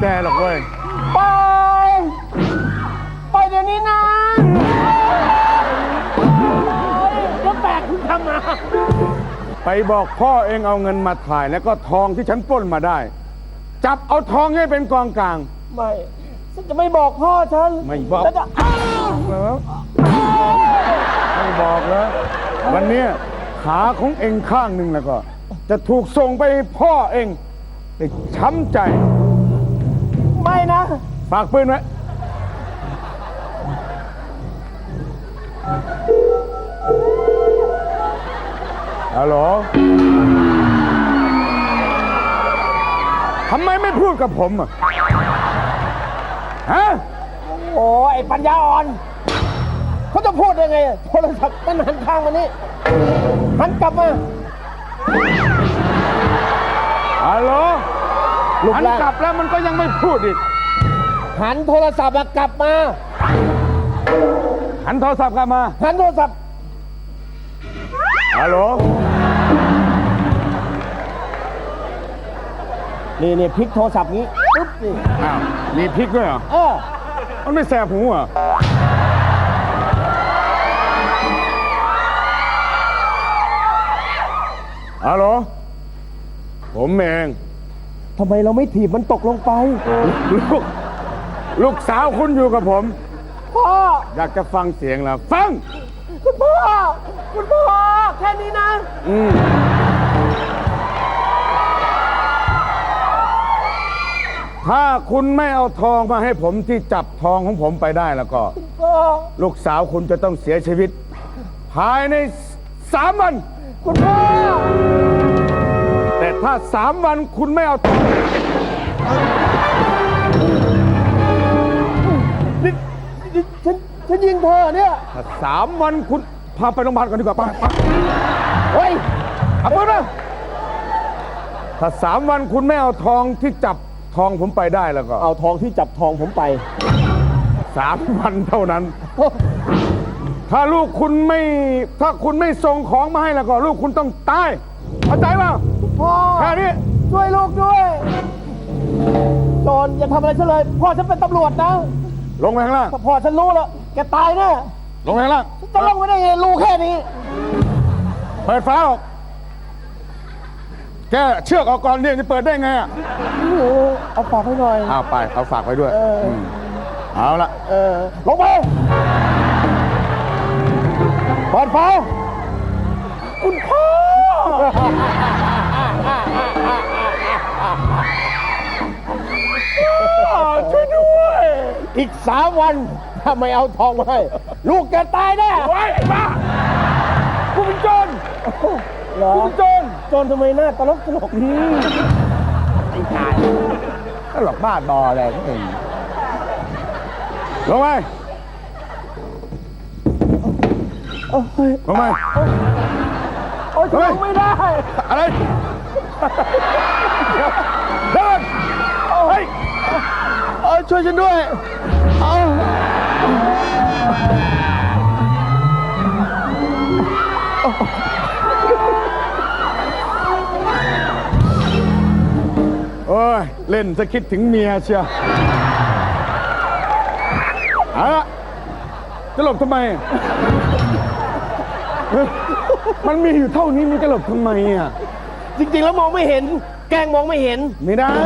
แกหรอกเว้ยไปไปเดี๋ยวนี้นะแล้วแบกคุณทำมาไปบอกพ่อเองเอาเงินมาถ่ายแล้วก็ทองที่ฉันปล้นมาได้ จับเอาทองให้เป็นกองกลาง ไม่ฉันจะไม่บอกพ่อฉันไม่บอกฉันจะอ้าวเหรอไม่บอกแล้ววันเนี้ยขาของเองข้างหนึ่งแล้วก็ จะถูกส่งไปให้พ่อเอง ได้ช้ำใจไม่ นะฝากปืนไว้ฮัลโหลทำไมไม่พูดกับผมอะ ฮะ โอ้ยไอ้ปัญญาอ่อน เขาจะพูดยังไงอะโทรศัพท์มันหันข้างมานี่หันกลับมาฮัลโหล ลูกหันแรกกลับแล้วมันก็ยังไม่พูดอีก หันโทรศัพท์มากลับมา หันโทรศัพท์กลับมาหันโทรศัพท์ ฮัลโหลนี่นี่พลิกโทรศัพท์นี้ปุ๊บนี่อ้าวมีพริกด้วยเหรอ เออมันไม่แสบหูเหรอฮัลโหลผมเอง ทำไมเราไม่ถีบมันตกลงไป ลูก ลูกสาวคุณอยู่กับผม พ่อ อยากจะฟังเสียงแล้วฟัง คุณพ่อ คุณพ่อ แค่นี้นะ อืมถ้าคุณไม่เอาทองมาให้ผมที่จับทองของผมไปได้แล้วก็ พ่อ ลูกสาวคุณจะต้องเสียชีวิต ภายในสามวัน คุณพ่อแต่ ถ้าสามวันคุณไม่เอาทองนี่นี่ฉันฉันยิงเธอเนี่ย ถ้าสามวันคุณพาไปโรงพยาบาลก่อนดีกว่าไปไปเฮ้ยเอาปืนมาถ้าสามวันคุณไม่เอาทองที่จับทองผมไปได้แล้วก็เอาทองที่จับทองผมไปสามวันเท่านั้น ถ้าลูกคุณไม่ ถ้าคุณไม่ส่งของมาให้แล้วก็ ลูกคุณต้องตายเข้าใจเปล่า พ่อแค่นี้ช่วยลูกด้วย โจรอย่าทำอะไรฉันเลย พ่อฉันเป็นตำรวจนะ ลงไปข้างล่างถ้าพ่อฉันรู้แล้วแกตายแน่ลงไปข้างล่าง จะลงไม่ได้ไงรู้แค่นี้ เปิดฟ้าออก แกเชือกออกก่อนเนี่ยจะเปิดได้ไงอะโอ้โหเอาฝากให้หน่อยเอาไป เอาฝากไว้ด้วยเอออืมเอาละเออลงไปเปิดฟ้าคุณพ่อ อีกสามวัน ถ้าไม่เอาทองมาให้ลูกแกตายแน่ไว้ไอ้บ้ากูเป็นโจรเหรอกูเป็นโจรโจรทำไมหน้าตลกตลกนี่ไอ้ชายก็หลอกบ้าบออะไรก็เองลงไปโอ้ยลงไปโอ้ยเฮ้ยทำไม่ได้ อะไรเดินเฮ้ย เออ ช่วยฉันด้วย เอาโอ้ย เล่นจะคิดถึงเมียเชียวเอาละจะหลบทำไมอะเฮ้ยมันมีอยู่เท่านี้มันจะหลบทำไมอะ จริงๆ แล้วมองไม่เห็น แกล้งมองไม่เห็น ไม่ได้